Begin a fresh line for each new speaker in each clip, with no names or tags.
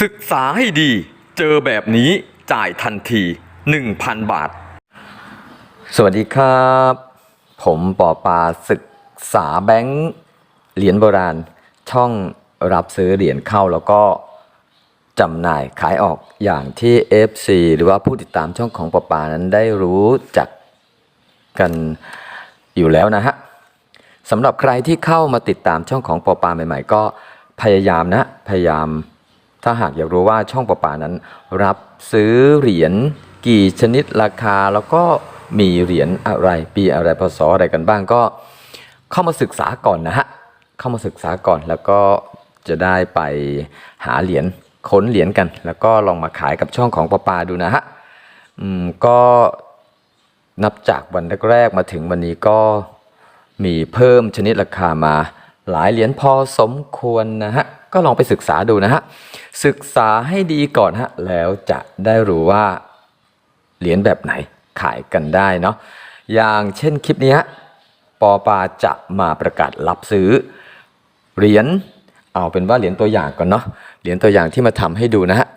ศึกษาให้ดี เจอแบบนี้จ่ายทันที 1,000 บาท สวัสดีครับ ผมปอปาศึกษาแบงค์เหรียญโบราณ ช่องรับซื้อเหรียญเข้าแล้วก็จำหน่ายขายออกอย่างที่ FC หรือว่าผู้ติดตามช่องของปอปานั้นได้รู้จักกันอยู่แล้วนะฮะสำหรับใครที่เข้ามาติดตามช่องของปอปาใหม่ ๆ ก็พยายามนะพยายาม ถ้าหากอยากรู้ว่าช่องปอปานั้น รับซื้อเหรียญกี่ชนิดราคาแล้วก็มีเหรียญอะไรปีอะไรพศอะไรกันบ้างก็เข้ามาศึกษาก่อนนะฮะเข้ามาศึกษาก่อนแล้วก็จะได้ไปหาเหรียญค้นเหรียญกัน แล้วก็ลองมาขายกับช่องของปอปาดูนะฮะอืมก็นับจากวันแรกๆมาถึงวันนี้ก็มีเพิ่มชนิดราคามาหลายเหรียญพอสมควรนะฮะ ก็ลองไปศึกษาดูนะฮะ ศึกษาให้ดีก่อนฮะ แล้วจะได้รู้ว่าเหรียญแบบไหนขายกันได้เนาะ อย่างเช่นคลิปนี้ปอปาจะมาประกาศรับซื้อเหรียญ เอาเป็นว่าเหรียญตัวอย่างก่อนเนาะ เหรียญตัวอย่างที่มาทำให้ดูนะฮะ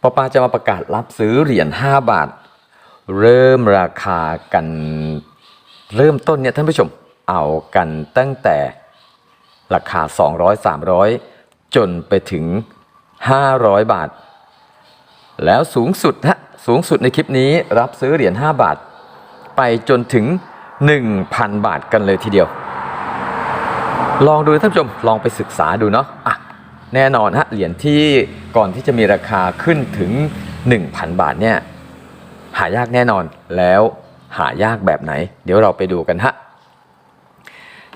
ปอปาจะมาประกาศรับซื้อเหรียญ5บาท เริ่มราคากันเริ่มต้นเนี่ยท่านผู้ชมเอากันตั้งแต่ ราคา 200 300 จนไปถึง 500 บาท แล้วสูงสุดฮะสูงสุดในคลิปนี้รับซื้อเหรียญ5บาท ไปจนถึง 1,000 บาทกันเลยทีเดียว ลองดูท่านผู้ชมลองไปศึกษาดูเนาะอะแน่นอนฮะเหรียญที่ก่อนที่จะมีราคาขึ้นถึง 1,000 บาทเนี่ยหายากแน่นอนแล้วหายากแบบไหน เดี๋ยวเราไปดูกันฮะ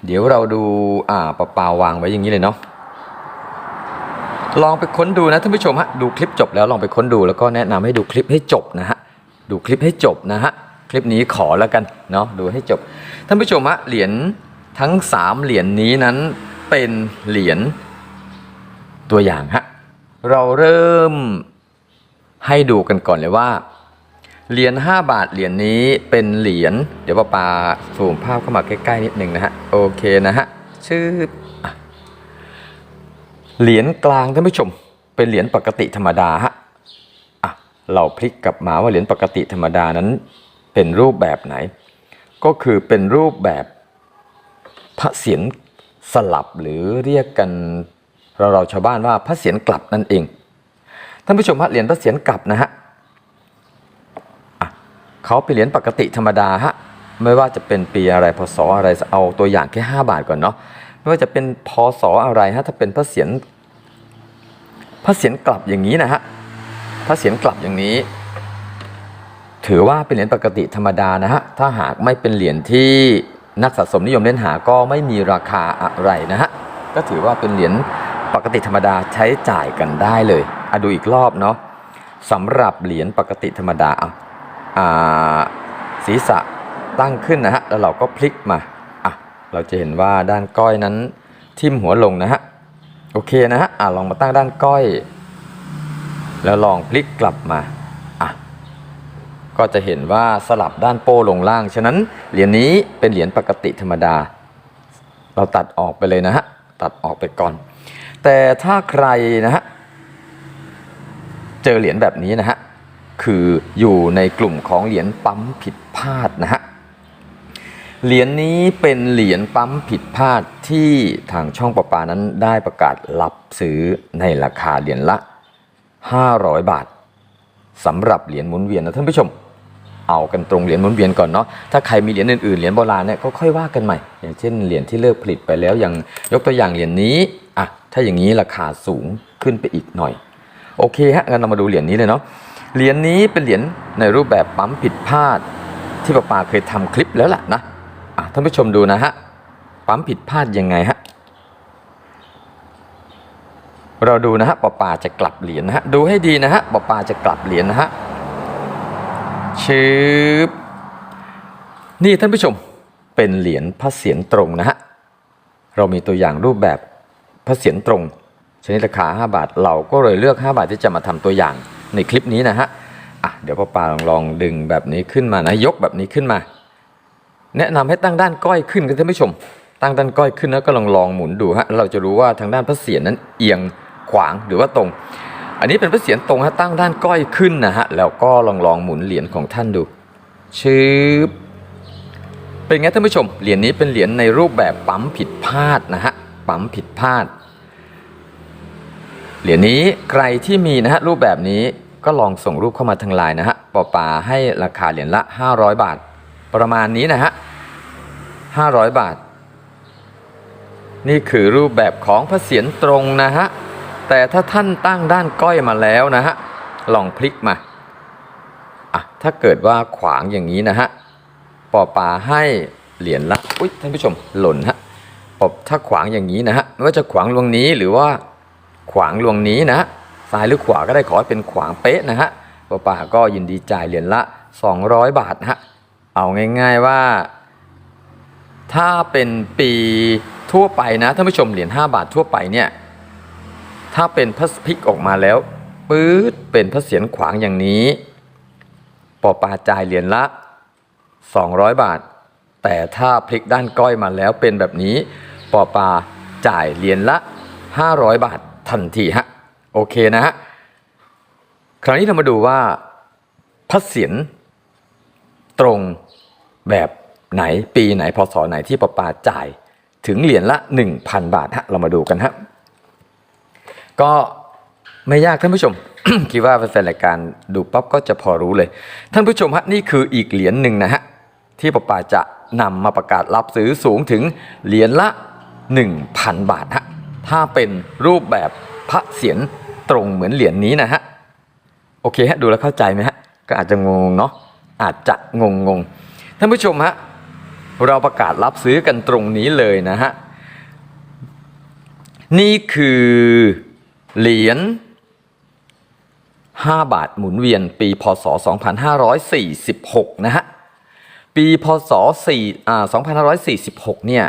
เดี๋ยวเราดูอ่าปะปาวางไว้อย่างนี้เลยเนาะลองไปค้นดูนะท่านผู้ชมฮะดูคลิปจบแล้วลองไปค้นดูแล้วก็แนะนำให้ดูคลิปให้จบนะฮะดูคลิปให้จบนะฮะคลิปนี้ขอแล้วกันเนาะดูให้จบท่านผู้ชมฮะเหรียญทั้ง 3 เหรียญนี้นั้นเป็นเหรียญตัวอย่างฮะเราเริ่มให้ดูกันก่อนเลยว่า เหรียญ5บาทเหรียญนี้เป็นเหรียญเดี๋ยวป้าปาสูมภาพเข้ามาใกล้ๆนิดนึงนะฮะโอเคนะฮะชื่อเหรียญกลางท่านผู้ชม เป็นเหรียญปกติธรรมดาฮะอะเราพลิกกลับมาว่าเหรียญปกติธรรมดานั้น เป็นรูปแบบไหน ก็คือเป็นรูปแบบพระเศียรสลับหรือเรียกกันเราเราชาวบ้านว่าพระเศียรกลับนั่นเองท่านผู้ชมฮะเหรียญพระเศียรกลับนะฮะ เขาเป็นเหรียญปกติธรรมดาฮะไม่ว่าจะเป็นปีอะไรพศอะไรเอาตัวอย่างแค่ 5 บาทก่อนเนาะไม่ว่าจะเป็นพศอะไรฮะถ้าเป็นพระเศียรพระเศียรกลับอย่างนี้นะฮะพระเศียรกลับอย่างนี้ ถือว่าเป็นเหรียญปกติธรรมดานะฮะถ้าหากไม่เป็นเหรียญที่นักสะสมนิยมเล่นหาก็ไม่มีราคาอะไรนะฮะก็ถือว่าเป็นเหรียญปกติธรรมดาใช้จ่ายกันได้เลยอะดูอีกรอบเนาะสำหรับเหรียญปกติธรรมดาอะ ศีรษะตั้งขึ้นนะฮะแล้วเราก็พลิกมาอะเราจะเห็นว่าด้านก้อยนั้นทิ่มหัวลงนะฮะโอเคนะฮะอะลองมาตั้งด้านก้อย แล้วลองพลิกกลับมาอะก็จะเห็นว่าสลับด้านโป้ลงล่าง ฉะนั้นเหรียญนี้เป็นเหรียญปกติธรรมดา เราตัดออกไปเลยนะฮะตัดออกไปก่อน แต่ถ้าใครนะฮะเจอเหรียญแบบนี้นะฮะ คืออยู่ในกลุ่มของเหรียญปั๊มผิดพลาดนะฮะเหรียญนี้เป็นเหรียญปั๊มผิดพลาดที่ทางช่องประปานั้นได้ประกาศรับซื้อในราคาเหรียญละ 500 บาทสำหรับเหรียญหมุนเวียนนะท่านผู้ชม เอากันตรงเหรียญหมุนเวียนก่อนเนาะถ้าใครมีเหรียญอื่นๆเหรียญโบราณเนี่ยก็ค่อยว่ากันใหม่ อย่างเช่นเหรียญที่เลิกผลิตไปแล้วอย่างยกตัวอย่างเหรียญนี้อะถ้าอย่างนี้ราคาสูงขึ้นไปอีกหน่อย โอเคฮะงั้นเรามาดูเหรียญนี้เลยเนาะ เหรียญนี้เป็นเหรียญในรูปแบบปั๊มผิดพลาด ที่ป้าปาเคยทำคลิปแล้วล่ะนะะท่านผู้ชมดูนะฮะ ปั๊มผิดพลาดยังไงฮะ เราดูนะฮะป้าปาจะกลับเหรียญนะฮะ ดูให้ดีนะฮะป้าปาจะกลับเหรียญนะฮะชืบนี่ท่านผู้ชมเป็นเหรียญพระเศียรตรงนะฮะ เรามีตัวอย่างรูปแบบพระเศียรตรงชนิดราคา 5 บาท เราก็เลยเลือก 5 บาทที่จะมาทำตัวอย่าง ในคลิปนี้นะฮะอะเดี๋ยวป้าปาลองลองดึงแบบนี้ขึ้นมานะยกแบบนี้ขึ้นมา แนะนำให้ตั้งด้านก้อยขึ้นกันท่านผู้ชม ตั้งด้านก้อยขึ้นแล้วก็ลองลองหมุนดูฮะเราจะรู้ว่าทางด้านพระเศียรนั้นเอียงขขวางหรือว่าตรง อันนี้เป็นพระเศียรตรงฮะตั้งด้านก้อยขึ้นนะฮะแล้วก็ลองลองหมุนเหรียญของท่านดูชืบเป็นไงท่านผู้ชมเหรียญนี้เป็นเหรียญในรูปแบบปั๊มผิดพลาดนะฮะปั๊มผิดพลาด เหรียญนี้ใครที่มีนะฮะรูปแบบนี้ก็ลองส่งรูปเข้ามาทางไลน์นะฮะปอปาให้ราคาเหรียญละ 500 บาท ประมาณนี้นะฮะ 500 บาท นี่คือรูปแบบของพระเศียรตรงนะฮะ แต่ถ้าท่านตั้งด้านก้อยมาแล้วนะฮะ ลองพลิกมาอะถ้าเกิดว่าขวางอย่างนี้นะฮะปอปาให้เหรียญละ อุ้ยท่านผู้ชมหล่นฮะปอบถ้าขวางอย่างนี้นะฮะไม่ว่าจะขวางลวงนี้หรือว่า ขวางลวงนี้นะซ้ายหรือขวาก็ได้ขอให้เป็นขวางเป๊ะนะฮะปอป่าก็ยินดีจ่ายเหรียญละ 200 บาทนะฮะเอาง่ายๆว่า ถ้าเป็นปีทั่วไปนะท่านผู้ชมเหรียญ5บาททั่วไปเนี่ยถ้าเป็นพระพลิกออกมาแล้วปื๊ดเป็นพระเศียรขวางอย่างนี้ปอปาจ่ายเหรียญละ 200 บาท แต่ถ้าพลิกด้านก้อยมาแล้วเป็นแบบนี้ปอปาจ่ายเหรียญละ 500 บาท ทันทีฮะโอเคนะฮะคราวนี้เรามาดูว่าพระเศียรตรงแบบไหนปีไหนพศไหนที่ปอปาจ่ายถึงเหรียญละ 1,000 บาทฮะเรามาดูกันฮะก็ไม่ยากท่านผู้ชม คิดว่าแฟนรายการดูปั๊บก็จะพอรู้เลย ท่านผู้ชมฮะนี่คืออีกเหรียญหนึ่งนะฮะที่ปอปาจะนำมาประกาศรับซื้อสูงถึงเหรียญละ 1,000 บาทฮะ ถ้าเป็นรูปแบบพระเศียรตรงเหมือนเหรียญนี้นะฮะ โอเคฮะดูแล้วเข้าใจไหมฮะ ก็อาจจะงงเนาะอาจจะงงงๆท่านผู้ชมฮะเราประกาศรับซื้อกันตรงนี้เลยนะฮะ นี่คือเหรียญ5บาทหมุนเวียนปีพศ 2546 นะฮะ ปีพศ4อ่า2546 เนี่ย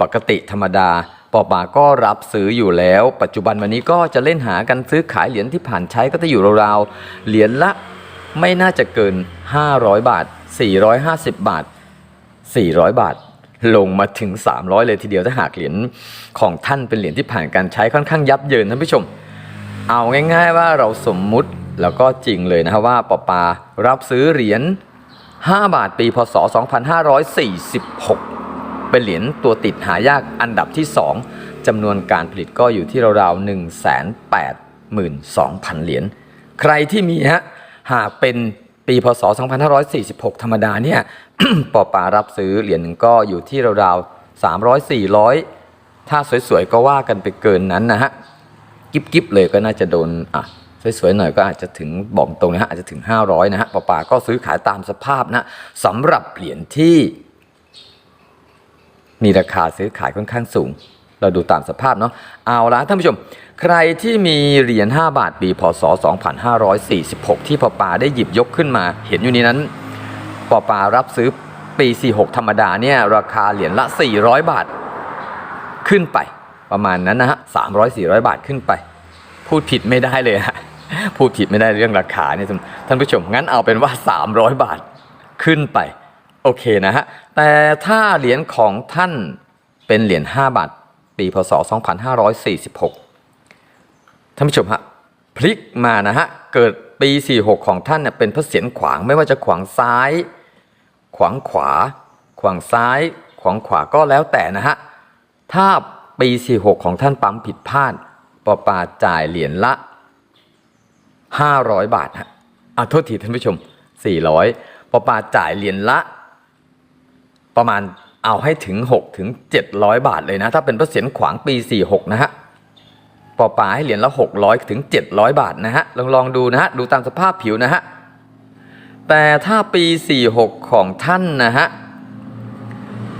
ปกติธรรมดา ปอปาก็รับซื้ออยู่แล้ว ปัจจุบันวันนี้ก็จะเล่นหากันซื้อขายเหรียญที่ผ่านใช้ก็จะอยู่ราวๆเหรียญละไม่น่าจะเกิน 500 บาท 450 บาท 400 บาท ลงมาถึง 300 เลยทีเดียวถ้าหากเหรียญของท่านเป็นเหรียญที่ผ่านการใช้ค่อนข้างยับเยินท่านผู้ชม เอาง่าย ๆ ว่าเราสมมุติแล้วก็จริงเลยนะครับว่าปอปารับซื้อเหรียญ5 บาทปีพศ 2546 เป็นเหรียญตัวติดหายากอันดับที่ 2จำนวนการผลิตก็อยู่ที่ราวๆ 182,000 เหรียญ ใครที่มีฮะ หากเป็นปีพศ 2546 ธรรมดาเนี่ย ปอปารับซื้อเหรียญก็อยู่ที่ราวๆ 300 400 ถ้าสวยๆ ก็ว่ากันไปเกินนั้นนะฮะ กิ๊บๆ เลยก็น่าจะโดน อะสวยๆหน่อยก็อาจจะถึงบอกตรงนะฮะอาจจะถึง 500 นะฮะปอปาก็ซื้อขายตามสภาพนะสำหรับเหรียญที่ มีราคาซื้อขายค่อนข้างสูง เราดูตามสภาพเนาะเอาละท่านผู้ชม ใครที่มีเหรียญ5บาทปีพศ 2546 ที่ปอปาได้หยิบยกขึ้นมา เห็นอยู่นี้นั้นปอปารับซื้อปี 46 ธรรมดาเนี่ยราคาเหรียญละ 400 บาทขึ้นไปประมาณนั้นนะฮะ300 400บาทขึ้นไป พูดผิดไม่ได้เลยฮะพูดผิดไม่ได้เรื่องราคาเนี่ยท่านผู้ชมงั้นเอาเป็นว่า 300 บาทขึ้นไป โอเคนะฮะ แต่ถ้าเหรียญของท่านเป็นเหรียญ5บาท ปีพศ 2546 ท่านผู้ชมฮะ พลิกมานะฮะ เกิดปี 46 ของท่านเนี่ยเป็นพระเศียรขวางไม่ว่าจะขวางซ้าย ขวางขวา ขวางซ้าย ขวางขวาก็แล้วแต่นะฮะ ถ้าปี 46 ของท่านปั๊มผิดพลาดปอปาจ่ายเหรียญละ 500 บาทฮะอะโทษทีท่านผู้ชม 400ปอปาจ่ายเหรียญละ ประมาณเอาให้ถึง6ถึง700 บาทเลยนะ ถ้าเป็นพระเศียรขวางปี 46 นะฮะปอปาให้เหรียญละ 600ถึง700 บาทนะฮะลองลองดูนะฮะดูตามสภาพผิวนะฮะแต่ถ้าปี 46 ของท่านนะฮะ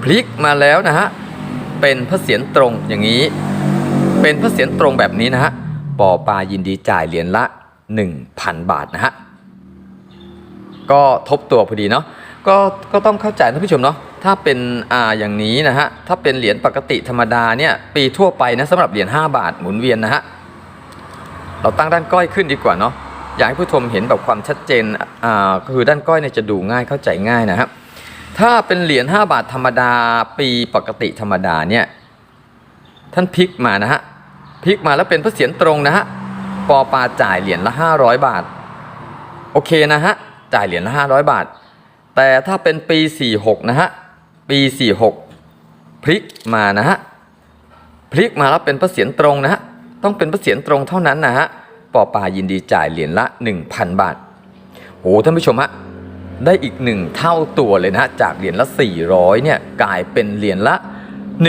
พลิกมาแล้วนะฮะเป็นพระเศียรตรงอย่างนี้ เป็นพระเศียรตรงแบบนี้นะฮะปอปายินดีจ่ายเหรียญละ 1,000 บาทนะฮะก็ทบตัวพอดีเนาะก็ก็ต้องเข้าใจท่านผู้ชมเนาะ ถ้าเป็นอ่าอย่างนี้นะฮะถ้าเป็นเหรียญปกติธรรมดาเนี่ยปีทั่วไปนะสำหรับเหรียญ5บาทหมุนเวียนนะฮะเราตั้งด้านก้อยขึ้นดีกว่าเนาะอยากให้ผู้ชมเห็นแบบความชัดเจนอ่าคือด้านก้อยเนี่ยจะดูง่ายเข้าใจง่ายนะครับถ้าเป็นเหรียญ5บาทธรรมดาปีปกติธรรมดาเนี่ยท่านพลิกมานะฮะพลิกมาแล้วเป็นพระเศียรตรงนะฮะปอปาจ่ายเหรียญละ 500 บาท โอเคนะฮะจ่ายเหรียญละ 500 บาท แต่ถ้าเป็นปี 46 นะฮะ ปี 46 พลิกมานะฮะ พลิกมาแล้วเป็นพระเศียรตรงนะฮะ ต้องเป็นพระเศียรตรงเท่านั้นนะฮะปอปายินดีจ่ายเหรียญละ 1,000 บาทโหท่านผู้ชมฮะ ได้อีกหนึ่งเท่าตัวเลยนะฮะ จากเหรียญละ 400 เนี่ย กลายเป็นเหรียญละ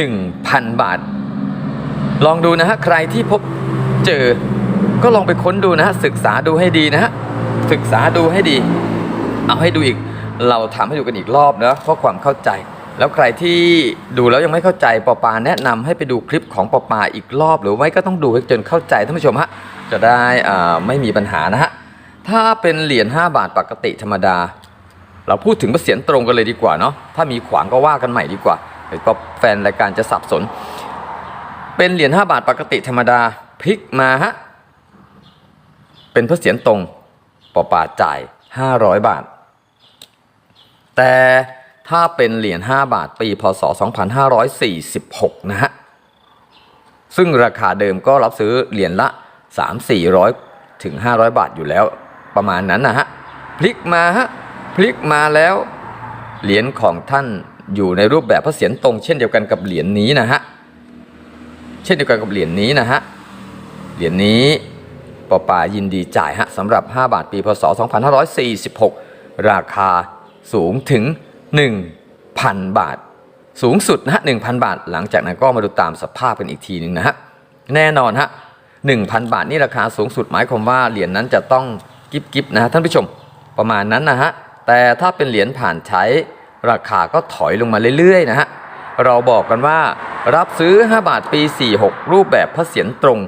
1,000 บาท ลองดูนะฮะ ใครที่พบเจอ ก็ลองไปค้นดูนะฮะ ศึกษาดูให้ดีนะฮะ ศึกษาดูให้ดี เอาให้ดูอีกเราทำให้ดูกันอีกรอบนะเพราะความเข้าใจ แล้วใครที่ดูแล้วยังไม่เข้าใจปอปาแนะนำให้ไปดูคลิปของปอปาอีกรอบหรือไม่ก็ต้องดูให้จนเข้าใจท่านผู้ชมฮะจะได้อ่าไม่มีปัญหานะฮะถ้าเป็นเหรียญ5บาทปกติธรรมดา เราพูดถึงเสียนตรงกันเลยดีกว่าเนาะถ้ามีขวางก็ว่ากันใหม่ดีกว่าเดี๋ยวก็แฟนรายการจะสับสน เป็นเหรียญ5บาทปกติธรรมดาพลิกมาฮะเป็นพระเศียรตรงปอปาจ่าย 500 บาท แต่ ถ้าเป็นเหรียญ5บาทปีพศ 2546 นะฮะ ซึ่งราคาเดิมก็รับซื้อเหรียญละ 3 400 ถึง 500 บาทอยู่แล้วประมาณนั้นนะฮะ พลิกมาฮะ พลิกมาแล้ว เหรียญของท่านอยู่ในรูปแบบพระเศียรตรงเช่นเดียวกันกับเหรียญนี้นะฮะ เช่นเดียวกันกับเหรียญนี้นะฮะ เหรียญนี้ปอปายินดีจ่ายฮะสำหรับ 5 บาทปีพศ 2546 ราคาสูงถึง 1,000 บาท สูงสุดนะฮะ1,000บาท หลังจากนั้นก็มาดูตามสภาพกันอีกทีหนึ่งนะฮะแน่นอนฮะ1,000บาทนี่ราคาสูงสุดหมายความว่าเหรียญนั้นจะต้องกิบกิบนะฮะท่านผู้ชมประมาณนั้นนะฮะแต่ถ้าเป็นเหรียญผ่านใช้ราคาก็ถอยลงมาเรื่อยๆนะฮะเราบอกกันว่ารับซื้อ 5 บาทปี 46 รูปแบบพระเศียรตรง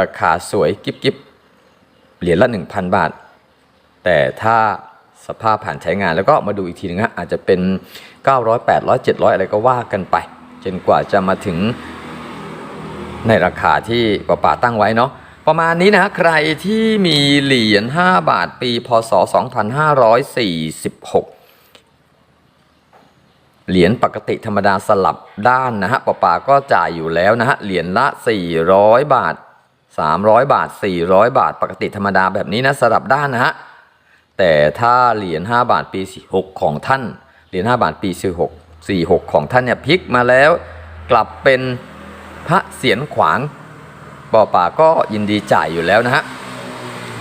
ราคาสวยกิบกิบเหรียญละ 1,000 บาท แต่ถ้า สภาพผ่านใช้งานแล้วก็มาดูอีกทีนึงฮะอาจจะเป็น 900 800 700 อะไรก็ว่ากันไปจนกว่าจะมาถึงในราคาที่ป้าป่าตั้งไว้เนาะประมาณนี้นะใครที่มีเหรียญ5บาทปี พศ 2546 เหรียญปกติธรรมดาสลับด้านนะฮะป้าป่าก็จ่ายอยู่แล้วนะฮะเหรียญละ 400 บาท 300 บาท 400 บาท ปกติธรรมดาแบบนี้นะสลับด้านนะฮะ แต่ถ้าเหรียญ5บาทปี46ของท่าน เหรียญ5บาทปี46 46 ของท่านเนี่ยพลิกมาแล้ว กลับเป็นพระเศียรขวางปอป่าก็ยินดีจ่ายอยู่แล้วนะฮะ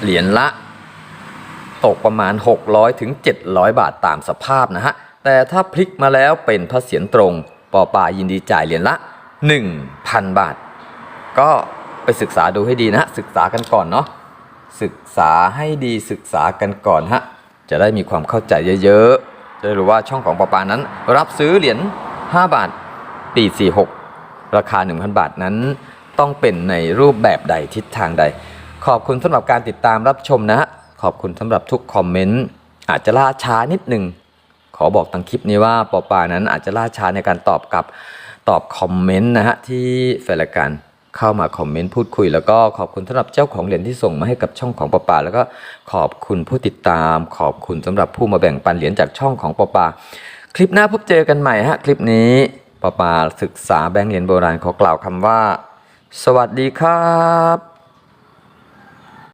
เหรียญละ ตกประมาณ 600ถึง700 บาทตามสภาพนะฮะ แต่ถ้าพลิกมาแล้วเป็นพระเศียรตรงปอป่ายินดีจ่ายเหรียญละ 1,000 บาท ก็ไปศึกษาดูให้ดีนะฮะศึกษากันก่อนเนาะ ศึกษาให้ดีศึกษากันก่อนฮะ จะได้มีความเข้าใจเยอะๆ จะได้รู้ว่าช่องของปอปานั้น รับซื้อเหรียญ5บาทปี46 ราคา 1,000 บาทนั้น ต้องเป็นในรูปแบบใดทิศทางใด ขอบคุณสำหรับการติดตามรับชมนะฮะ ขอบคุณสำหรับทุกคอมเมนต์ อาจจะล่าช้านิดหนึ่ง ขอบอกทางคลิปนี้ว่าปอปานั้นอาจจะล่าช้าในการตอบกลับตอบคอมเมนต์นะฮะที่แฟนรายการ เข้ามาคอมเมนต์พูดคุย แล้วก็ขอบคุณสำหรับเจ้าของเหรียญที่ส่งมาให้กับช่องของปอปาแล้วก็ขอบคุณผู้ติดตาม ขอบคุณสำหรับผู้มาแบ่งปันเหรียญจากช่องของปอปาคลิปหน้าพบเจอกันใหม่ฮะคลิปนี้ปอปาศึกษาแบงค์เหรียญโบราณขอกล่าวคำว่า สวัสดีครับ